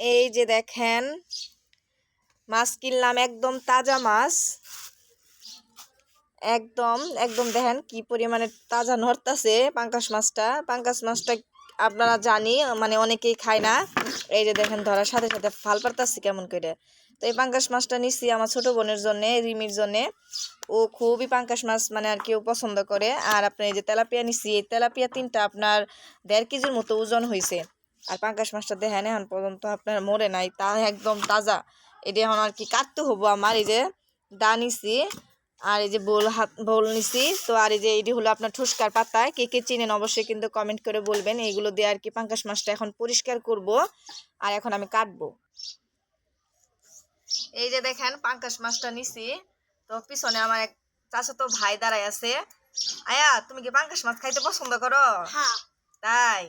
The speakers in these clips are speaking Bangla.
এই যে দেখেন, মাছ কিনলাম, একদম তাজা মাছ। একদম একদম দেখেন কি পরিমাণে তাজা নড়তাছে পাঙ্কাশ মাছটা। পাঙ্কাশ মাছটা আপনারা জানি মানে অনেকেই খায় না। এই যে দেখেন ধরার সাথে সাথে ফাল পারতাছি কেমন করে। তো এই পাঙ্কাশ মাছটা নিচ্ছি আমার ছোট বোনের জন্য, রিমির জন্য। ও খুবই পাঙ্কাশ মাছ মানে আর কেউ পছন্দ করে। আর আপনার এই যে তেলাপিয়া নিচ্ছি এই তেলাপিয়া তিনটা আপনার দেড় কেজির মতো ওজন হয়েছে আর পাঙ্কাশ মাছটা দেখেন এখন পর্যন্ত আপনার মরে নাই তা একদম তাজা। এটা এখন আর কি কাটতে হব আমার এই যে দা নিছি আর এই যে বোল হাত বোল নিছি। তো আর এই যে এটি হলো আপনার ঠুসকার পাতা কে কে চিনেন অবশ্যই কিন্তু কমেন্ট করে বলবেন। এইগুলো দিয়ে আর কি পাঙ্কাশ মাছটা এখন পরিষ্কার করব আর এখন আমি কাটবো। এই যে দেখেন পাঙ্কাশ মাছটা নিছি তো পিছনে আমার এক চাচাতো ভাই দাঁড়ায় আছে। আয়া তুমি কি পাঙ্কাশ মাছ খাইতে পছন্দ করো? হ্যাঁ। তাই?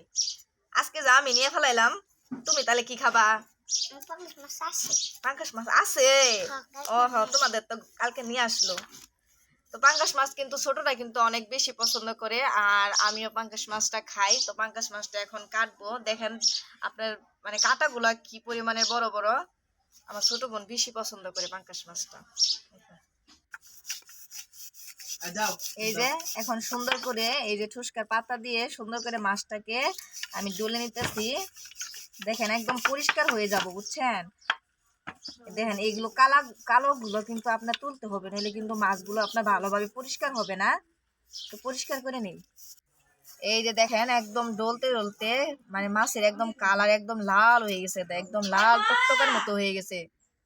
যা আমি নিয়ে ফেলাইলাম। তুমি তাহলে কি খাবা? পাঙ্কাশ মাছ আছে। ও হ তোমাদের তো কালকে নিয়ে আসলো। তো পাঙ্কাশ মাছ কিন্তু ছোটটা কিন্তু অনেক বেশি পছন্দ করে, আর আমিও পাঙ্কাশ মাছটা খাই। তো পাঙ্কাশ মাছটা এখন কাটবো। দেখেন আপনার মানে কাটাগুলা কি পরিমাণে বড় বড়। আমার ছোট বোন বেশি পছন্দ করে পাঙ্কাশ মাছটা। এই যে এখন সুন্দর করে এই যে ঠুসকার পাতা দিয়ে সুন্দর করে মাছটাকে আমি ডলে নিতেছি। দেখেন একদম পরিষ্কার হয়ে যাব বুঝছেন? দেখেন এইগুলো কালা কালো গুলো কিন্তু আপনার তুলতে হবে নইলে কিন্তু মাছগুলো আপনার ভালোভাবে পরিষ্কার হবে না। তো পরিষ্কার করে নিন। এই যে দেখেন একদম ডলতে ডলতে মানে মাছের একদম কালার একদম লাল হয়ে গেছে একদম লাল টকটকের মতো হয়ে গেছে।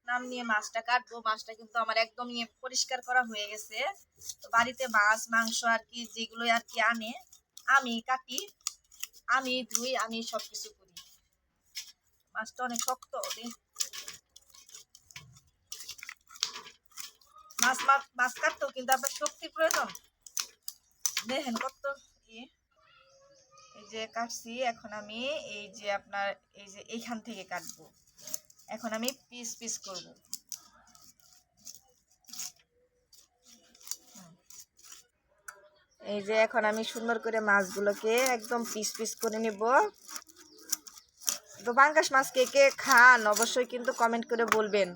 নাম নিয়ে মাছটা কাটবো। মাছটা কিন্তু আমার একদম নিয়ে পরিষ্কার করা হয়ে গেছে। তো বাড়িতে মাছ, মাংস আর কি যেগুলো আর কি আনে, আমি কাটি, আমি ধুই, আমি সব কিছু করি। মাছটা অনেক শক্ত মাছ মাছ কাটতেও কিন্তু আপনার শক্তির প্রয়োজন। দেখেন কত এই যে কাটছি, এখন আমি এই যে আপনার, এই যে এইখান থেকে কাটবো। এখন আমি পিস পিস করব। এই যে এখন আমি সুন্দর করে মাছগুলোকে একদম পিস পিস করে নেব। তো পাঙ্কাশ মাছ কে কে খান অবশ্যই কিন্তু কমেন্ট করে বলবেন।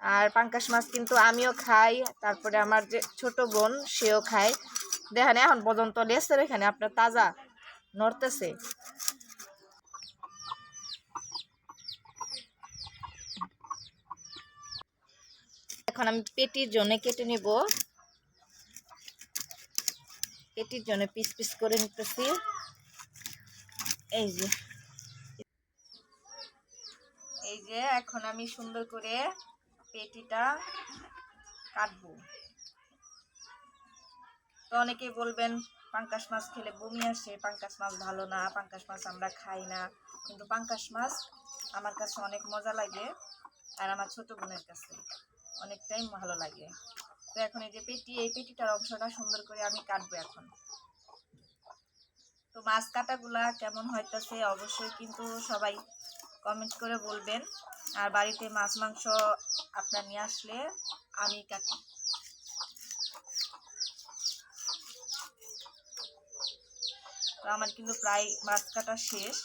আর পাঙ্কাশ মাছ কিন্তু আমিও খাই, তারপরে আমার যে ছোট বোন সেও খায়। দেখেন এখন পর্যন্ত লেসের এখানে আপনার তাজা নড়তেছে। এখন আমি পেটির জন্য কেটে নেব। পেটির জন্য পিস পিস করে নিতেছি। এই যে। এই যে এখন আমি সুন্দর করে পেটিটা কাটবো। তো অনেকেই বলবেন, পাঙ্কাশ মাছ খেলে বমি আসে, পাঙ্কাশ মাছ ভালো না, পাঙ্কাশ মাছ আমরা খাই না। কিন্তু পাঙ্কাশ মাছ আমার কাছে অনেক মজা লাগে, আর আমার ছোট বোনের কাছে। অনেকটাই ভালো লাগে। তো এখন এই যে পেটি, এই পেটিটার অংশটা সুন্দর করে আমি কাটবো এখন। তো মাছ কাটাগুলা কেমন হইতেছে অবশ্যই কিন্তু সবাই কমেন্ট করে বলবেন। আর বাড়িতে মাছ, মাংস আপনার নিয়ে আসলে আমি কাটি। তো আমার কিন্তু প্রায় মাছ কাটা শেষ।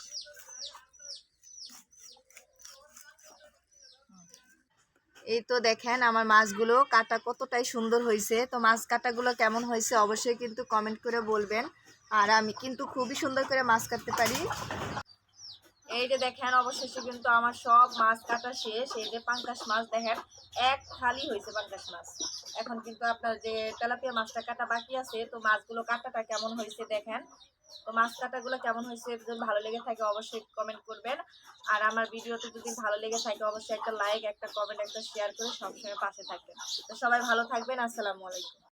এই তো দেখেন আমার মাছগুলো কাটা কতটাই সুন্দর হয়েছে। তো মাছ কাটাগুলো কেমন হয়েছে অবশ্যই কিন্তু কমেন্ট করে বলবেন। আর আমি কিন্তু খুবই সুন্দর করে মাছ কাটতে পারি। এই যে দেখেন অবশেষে কিন্তু আমার সব মাছ কাটা শেষ। এই যে পাঙ্কাশ মাছ দেখেন, এক থালি হয়েছে পাঙ্কাশ মাছ। এখন কিন্তু আপনার যে তেলাপিয়া মাছটা কাটা বাকি আছে, তো মাছগুলো কাটাটা কেমন হয়েছে দেখেন। তো মাছ কাটাগুলো কেমন হয়েছে, যদি ভালো লেগে থাকে অবশ্যই কমেন্ট করবেন। আর আমার ভিডিওতে যদি ভালো লেগে থাকে, অবশ্যই একটা লাইক একটা কমেন্ট একটা শেয়ার করে সবসময় পাশে থাকবেন। তো সবাই ভালো থাকবেন, আসসালামু আলাইকুম।